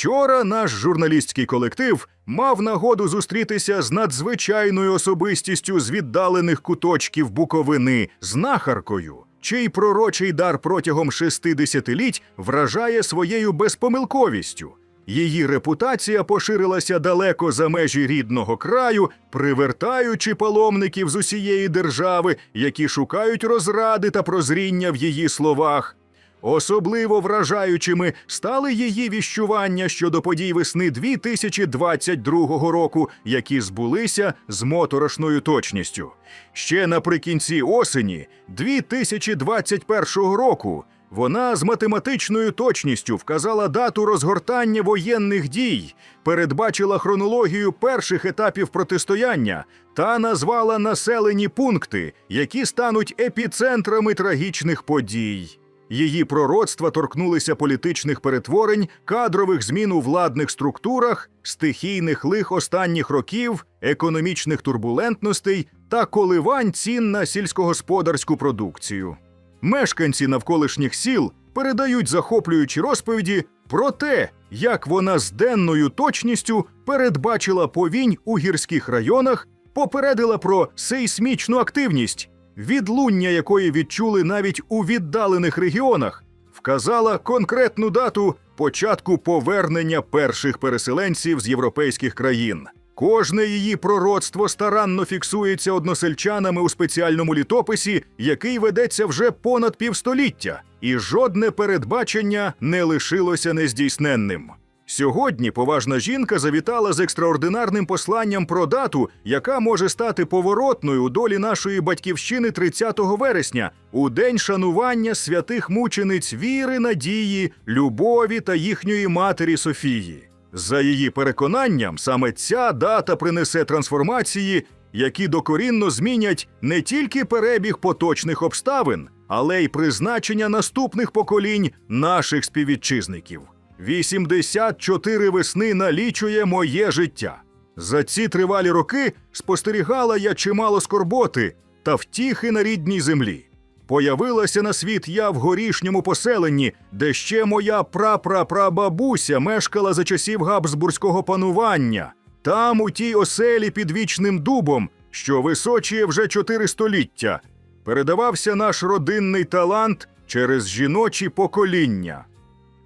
Вчора наш журналістський колектив мав нагоду зустрітися з надзвичайною особистістю з віддалених куточків Буковини, знахаркою, чий пророчий дар протягом шести десятиліть вражає своєю безпомилковістю. Її репутація поширилася далеко за межі рідного краю, привертаючи паломників з усієї держави, які шукають розради та прозріння в її словах. Особливо вражаючими стали її віщування щодо подій весни 2022 року, які збулися з моторошною точністю. Ще наприкінці осені 2021 року вона з математичною точністю вказала дату розгортання воєнних дій, передбачила хронологію перших етапів протистояння та назвала населені пункти, які стануть епіцентрами трагічних подій. Її пророцтва торкнулися політичних перетворень, кадрових змін у владних структурах, стихійних лих останніх років, економічних турбулентностей та коливань цін на сільськогосподарську продукцію. Мешканці навколишніх сіл передають захоплюючі розповіді про те, як вона з денною точністю передбачила повінь у гірських районах, попередила про сейсмічну активність, відлуння якої відчули навіть у віддалених регіонах, вказала конкретну дату початку повернення перших переселенців з європейських країн. Кожне її пророцтво старанно фіксується односельчанами у спеціальному літописі, який ведеться вже понад півстоліття, і жодне передбачення не лишилося нездійсненним. Сьогодні поважна жінка завітала з екстраординарним посланням про дату, яка може стати поворотною у долі нашої батьківщини 30 вересня, у день шанування святих мучениць віри, надії, любові та їхньої матері Софії. За її переконанням, саме ця дата принесе трансформації, які докорінно змінять не тільки перебіг поточних обставин, але й призначення наступних поколінь наших співвітчизників. 84 весни налічує моє життя. За ці тривалі роки спостерігала я чимало скорботи та втіхи на рідній землі. Появилася на світ я в горішньому поселенні, де ще моя прапрапрабабуся мешкала за часів габсбурзького панування. Там, у тій оселі під вічним дубом, що височує вже чотири століття, передавався наш родинний талант через жіночі покоління.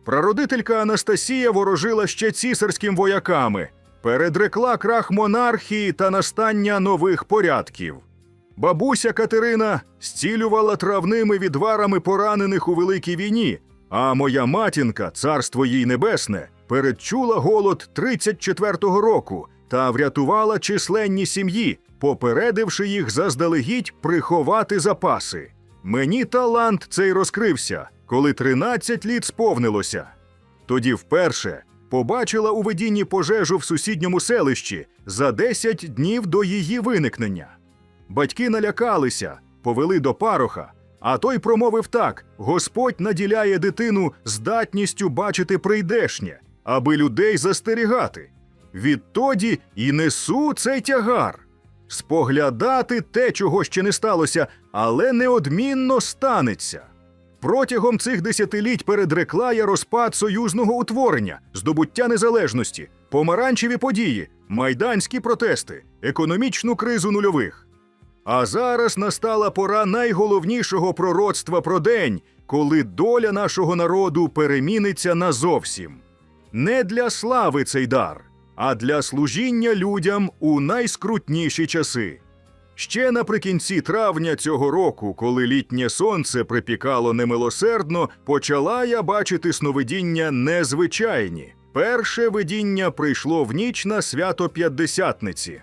Прародителька Анастасія ворожила ще цісарським вояками, передрекла крах монархії та настання нових порядків. Бабуся Катерина зцілювала травними відварами поранених у великій війні, а моя матінка, царство їй небесне, передчула голод 34-го року та врятувала численні сім'ї, попередивши їх заздалегідь приховати запаси. Мені талант цей розкрився, коли 13 літ сповнилося. Тоді вперше побачила у видінні пожежу в сусідньому селищі за 10 днів до її виникнення. Батьки налякалися, повели до пароха, а той промовив так: Господь наділяє дитину здатністю бачити прийдешнє, аби людей застерігати. Відтоді і несу цей тягар. Споглядати те, чого ще не сталося, але неодмінно станеться. Протягом цих десятиліть передрекла я розпад союзного утворення, здобуття незалежності, помаранчеві події, майданські протести, економічну кризу нульових. А зараз настала пора найголовнішого пророцтва про день, коли доля нашого народу переміниться назовсім. Не для слави цей дар, а для служіння людям у найскрутніші часи. Ще наприкінці травня цього року, коли літнє сонце припікало немилосердно, почала я бачити сновидіння незвичайні. Перше видіння прийшло в ніч на свято П'ятдесятниці.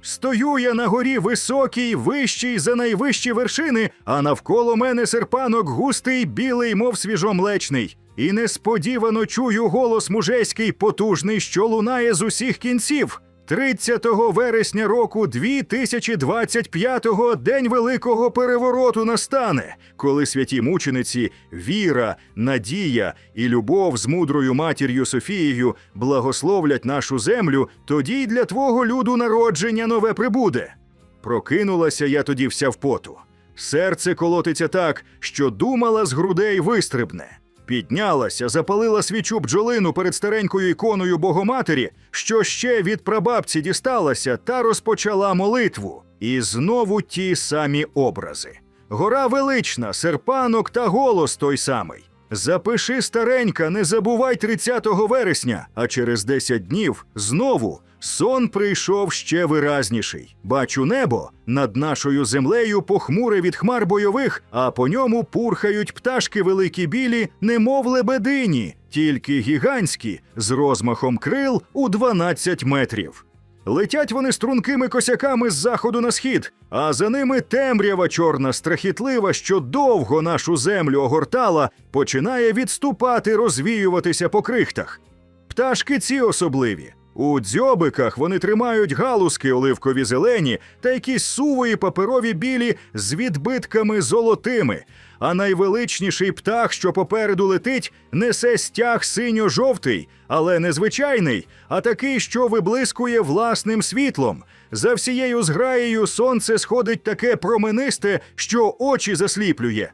Стою я на горі високій, вищій за найвищі вершини, а навколо мене серпанок густий, білий, мов свіжомлечний. І несподівано чую голос мужеський, потужний, що лунає з усіх кінців. 30 вересня року 2025-го день великого перевороту настане, коли святі мучениці, віра, надія і любов з мудрою матір'ю Софією благословлять нашу землю, тоді й для твого люду народження нове прибуде. Прокинулася я тоді вся в поту. Серце колотиться так, що думала з грудей вистрибне. Піднялася, запалила свічу бджолину перед старенькою іконою Богоматері, що ще від прабабці дісталася, та розпочала молитву. І знову ті самі образи. Гора велична, серпанок та голос той самий. Запиши старенька, не забувай 30 вересня, а через 10 днів знову сон прийшов ще виразніший. Бачу небо над нашою землею похмуре від хмар бойових, а по ньому пурхають пташки великі білі, немов лебедині, тільки гігантські, з розмахом крил у 12 метрів. Летять вони стрункими косяками з заходу на схід, а за ними темрява чорна, страхітлива, що довго нашу землю огортала, починає відступати, розвіюватися по крихтах. Пташки ці особливі. У дзьобиках вони тримають галузки оливкові зелені та якісь сувої паперові білі з відбитками золотими. А найвеличніший птах, що попереду летить, несе стяг синьо-жовтий, але не звичайний, а такий, що виблискує власним світлом. За всією зграєю сонце сходить таке променисте, що очі засліплює.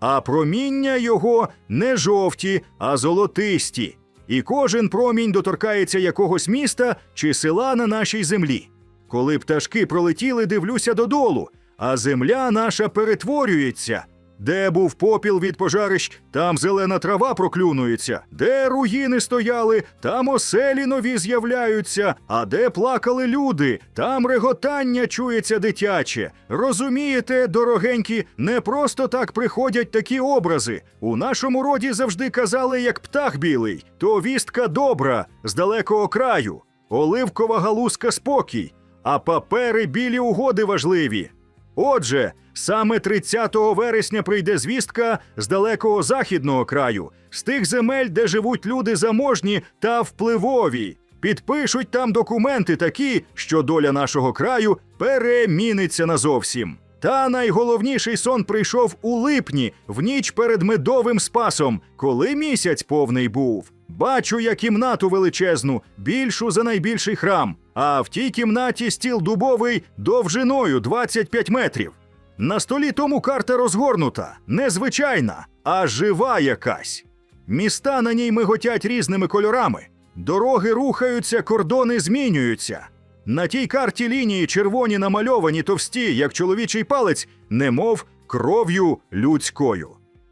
А проміння його не жовті, а золотисті. І кожен промінь доторкається якогось міста чи села на нашій землі. Коли пташки пролетіли, дивлюся додолу, а земля наша перетворюється. Де був попіл від пожарищ, там зелена трава проклюнується, де руїни стояли, там оселі нові з'являються, а де плакали люди, там реготання чується дитяче. Розумієте, дорогенькі, не просто так приходять такі образи. У нашому роді завжди казали, як птах білий, то вістка добра з далекого краю, оливкова галузка спокій, а папери білі угоди важливі. Отже, саме 30 вересня прийде звістка з далекого західного краю, з тих земель, де живуть люди заможні та впливові. Підпишуть там документи такі, що доля нашого краю переміниться назовсім. Та найголовніший сон прийшов у липні, в ніч перед медовим спасом, коли місяць повний був. Бачу я кімнату величезну, більшу за найбільший храм, а в тій кімнаті стіл дубовий довжиною 25 метрів. На столі тому карта розгорнута, не звичайна, а жива якась. Міста на ній миготять різними кольорами. Дороги рухаються, кордони змінюються. На тій карті лінії червоні намальовані товсті, як чоловічий палець, немов кров'ю людською.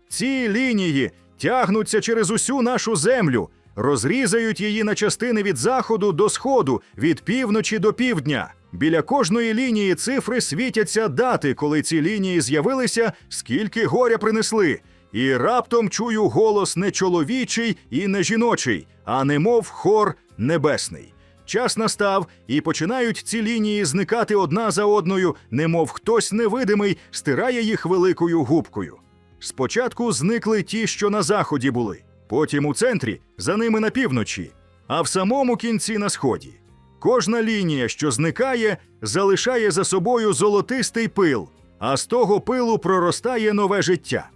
Ці лінії тягнуться через усю нашу землю, розрізають її на частини від заходу до сходу, від півночі до півдня. Біля кожної лінії цифри світяться дати, коли ці лінії з'явилися, скільки горя принесли. І раптом чую голос не чоловічий і не жіночий, а немов хор небесний. Час настав, і починають ці лінії зникати одна за одною, немов хтось невидимий стирає їх великою губкою. Спочатку зникли ті, що на заході були, потім у центрі, за ними на півночі, а в самому кінці на сході. Кожна лінія, що зникає, залишає за собою золотистий пил, а з того пилу проростає нове життя.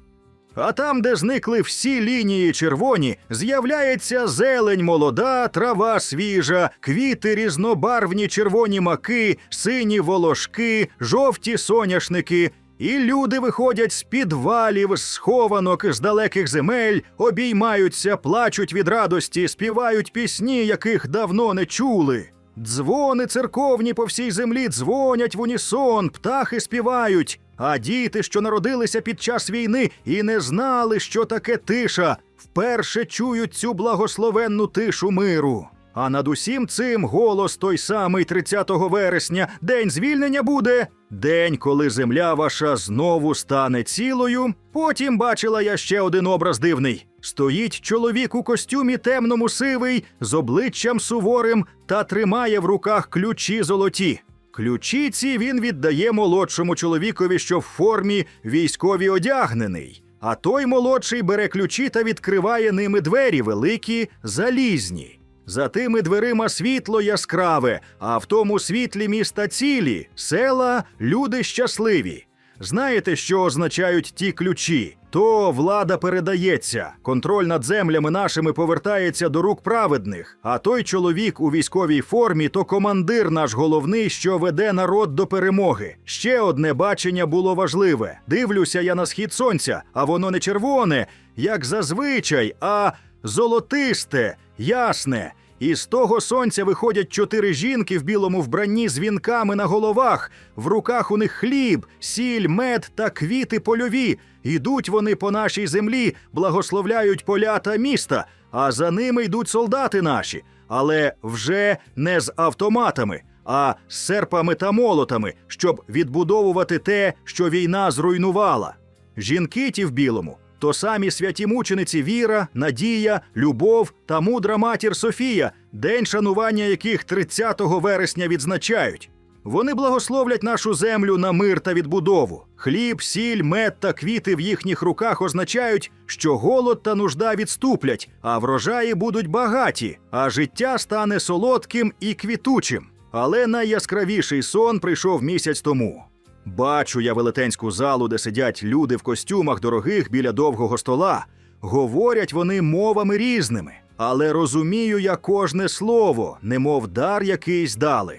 А там, де зникли всі лінії червоні, з'являється зелень молода, трава свіжа, квіти різнобарвні червоні маки, сині волошки, жовті соняшники. І люди виходять з підвалів, з схованок, з далеких земель, обіймаються, плачуть від радості, співають пісні, яких давно не чули. Дзвони церковні по всій землі дзвонять в унісон, птахи співають. А діти, що народилися під час війни і не знали, що таке тиша, вперше чують цю благословенну тишу миру. А над усім цим голос той самий 30 вересня, день звільнення буде, день, коли земля ваша знову стане цілою. Потім бачила я ще один образ дивний. Стоїть чоловік у костюмі темному сивий, з обличчям суворим та тримає в руках ключі золоті. Ключі ці він віддає молодшому чоловікові, що в формі військові одягнений. А той молодший бере ключі та відкриває ними двері великі, залізні. За тими дверима світло яскраве, а в тому світлі міста цілі, села, люди щасливі. Знаєте, що означають ті ключі? то влада передається. Контроль над землями нашими повертається до рук праведних. А той чоловік у військовій формі то командир наш головний, що веде народ до перемоги. Ще одне бачення було важливе. Дивлюся я на схід сонця, а воно не червоне, як зазвичай, а золотисте, ясне. І з того сонця виходять чотири жінки в білому вбранні з вінками на головах. В руках у них хліб, сіль, мед та квіти польові. Ідуть вони по нашій землі, благословляють поля та міста, а за ними йдуть солдати наші, але вже не з автоматами, а з серпами та молотами, щоб відбудовувати те, що війна зруйнувала. Жінки ті в білому то самі святі мучениці Віра, Надія, Любов та мудра матір Софія, день шанування яких 30 вересня відзначають. Вони благословлять нашу землю на мир та відбудову. Хліб, сіль, мед та квіти в їхніх руках означають, що голод та нужда відступлять, а врожаї будуть багаті, а життя стане солодким і квітучим. Але найяскравіший сон прийшов місяць тому. Бачу я велетенську залу, де сидять люди в костюмах дорогих біля довгого стола. Говорять вони мовами різними, але розумію я кожне слово, немов дар якийсь дали.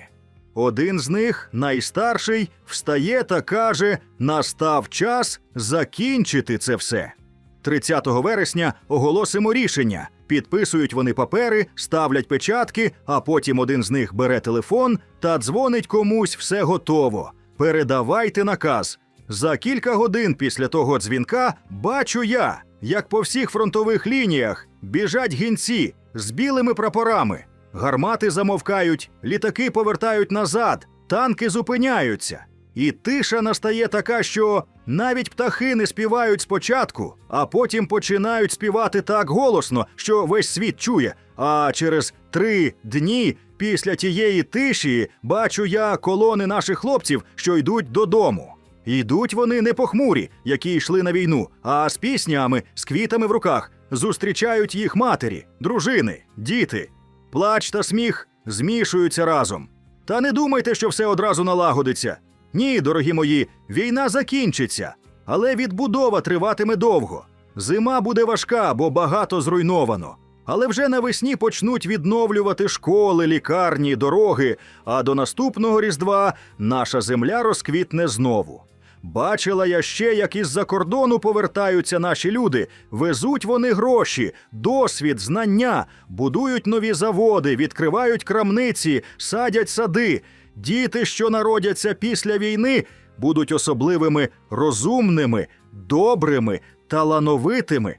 Один з них, найстарший, встає та каже: настав час закінчити це все. 30 вересня оголосимо рішення. Підписують вони папери, ставлять печатки, а потім один з них бере телефон та дзвонить комусь все готово. Передавайте наказ. За кілька годин після того дзвінка бачу я, як по всіх фронтових лініях біжать гінці з білими прапорами. Гармати замовкають, літаки повертають назад, танки зупиняються. І тиша настає така, що навіть птахи не співають спочатку, а потім починають співати так голосно, що весь світ чує. А через три дні після тієї тиші бачу я колони наших хлопців, що йдуть додому. Йдуть вони не похмурі, які йшли на війну, а з піснями, з квітами в руках. Зустрічають їх матері, дружини, діти. Плач та сміх змішуються разом. Та не думайте, що все одразу налагодиться. Ні, дорогі мої, війна закінчиться, але відбудова триватиме довго. Зима буде важка, бо багато зруйновано. Але вже навесні почнуть відновлювати школи, лікарні, дороги, а до наступного Різдва наша земля розквітне знову. Бачила я ще, як із-за кордону повертаються наші люди. Везуть вони гроші, досвід, знання, будують нові заводи, відкривають крамниці, садять сади. Діти, що народяться після війни, будуть особливими розумними, добрими, талановитими.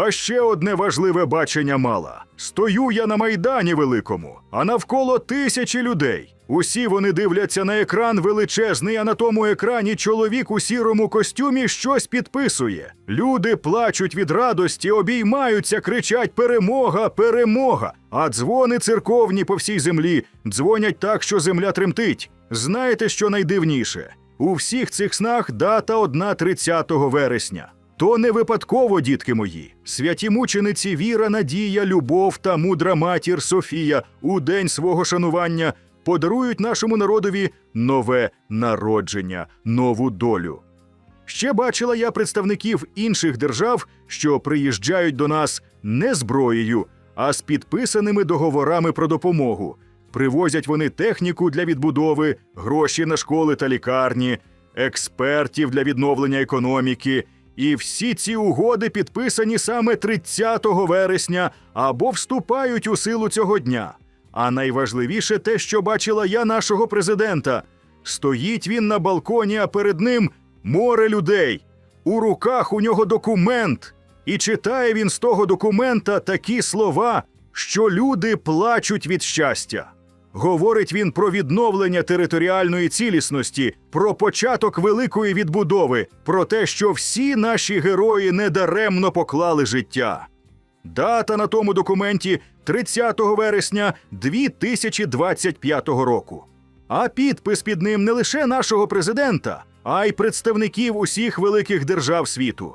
А ще одне важливе бачення мала: стою я на майдані великому, а навколо тисячі людей. Усі вони дивляться на екран величезний, а на тому екрані чоловік у сірому костюмі щось підписує. Люди плачуть від радості, обіймаються, кричать Перемога, перемога! А дзвони церковні по всій землі дзвонять так, що земля тремтить. Знаєте, що найдивніше? У всіх цих снах дата одна 30 вересня. То не випадково, дітки мої, святі мучениці Віра, Надія, Любов та мудра матір Софія у день свого шанування подарують нашому народові нове народження, нову долю. Ще бачила я представників інших держав, що приїжджають до нас не зброєю, а з підписаними договорами про допомогу. Привозять вони техніку для відбудови, гроші на школи та лікарні, експертів для відновлення економіки. І всі ці угоди підписані саме 30 вересня або вступають у силу цього дня. А найважливіше те, що бачила я нашого президента. Стоїть він на балконі, а перед ним море людей. У руках у нього документ. І читає він з того документа такі слова, що люди плачуть від щастя. Говорить він про відновлення територіальної цілісності, про початок великої відбудови, про те, що всі наші герої недаремно поклали життя. Дата на тому документі 30 вересня 2025 року. А підпис під ним не лише нашого президента, а й представників усіх великих держав світу.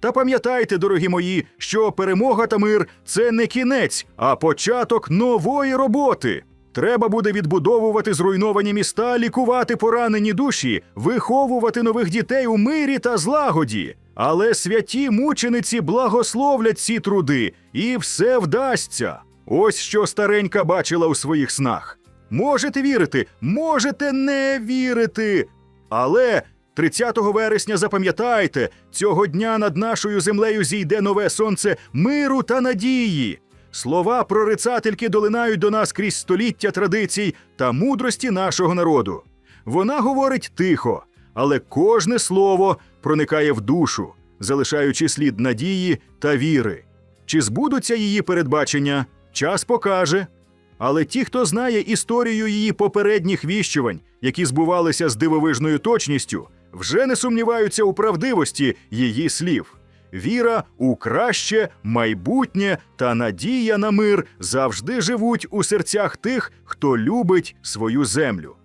Та пам'ятайте, дорогі мої, що перемога та мир це не кінець, а початок нової роботи. Треба буде відбудовувати зруйновані міста, лікувати поранені душі, виховувати нових дітей у мирі та злагоді. Але святі мучениці благословлять ці труди, і все вдасться. Ось що старенька бачила у своїх снах. Можете вірити, можете не вірити. Але 30 вересня запам'ятайте, цього дня над нашою землею зійде нове сонце миру та надії. Слова прорицательки долинають до нас крізь століття традицій та мудрості нашого народу. Вона говорить тихо, але кожне слово проникає в душу, залишаючи слід надії та віри. Чи збудуться її передбачення, час покаже. Але ті, хто знає історію її попередніх віщувань, які збувалися з дивовижною точністю, вже не сумніваються у правдивості її слів. Віра у краще, майбутнє та надія на мир завжди живуть у серцях тих, хто любить свою землю.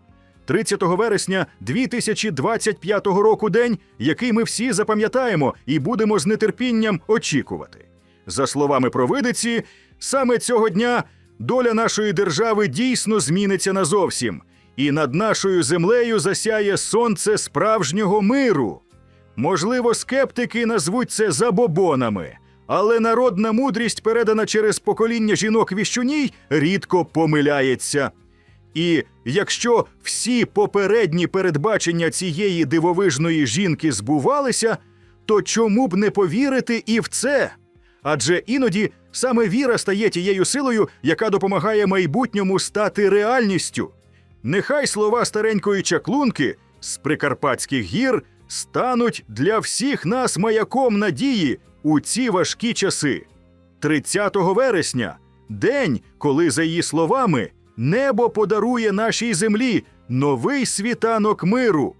30 вересня 2025 року день, який ми всі запам'ятаємо і будемо з нетерпінням очікувати. За словами провидиці, саме цього дня доля нашої держави дійсно зміниться назовсім, і над нашою землею засяє сонце справжнього миру. Можливо, скептики назвуть це забобонами, але народна мудрість, передана через покоління жінок віщуній, рідко помиляється. І якщо всі попередні передбачення цієї дивовижної жінки збувалися, то чому б не повірити і в це? Адже іноді саме віра стає тією силою, яка допомагає майбутньому стати реальністю. Нехай слова старенької чаклунки з прикарпатських гір стануть для всіх нас маяком надії у ці важкі часи. 30 вересня день, коли, за її словами, небо подарує нашій землі новий світанок миру.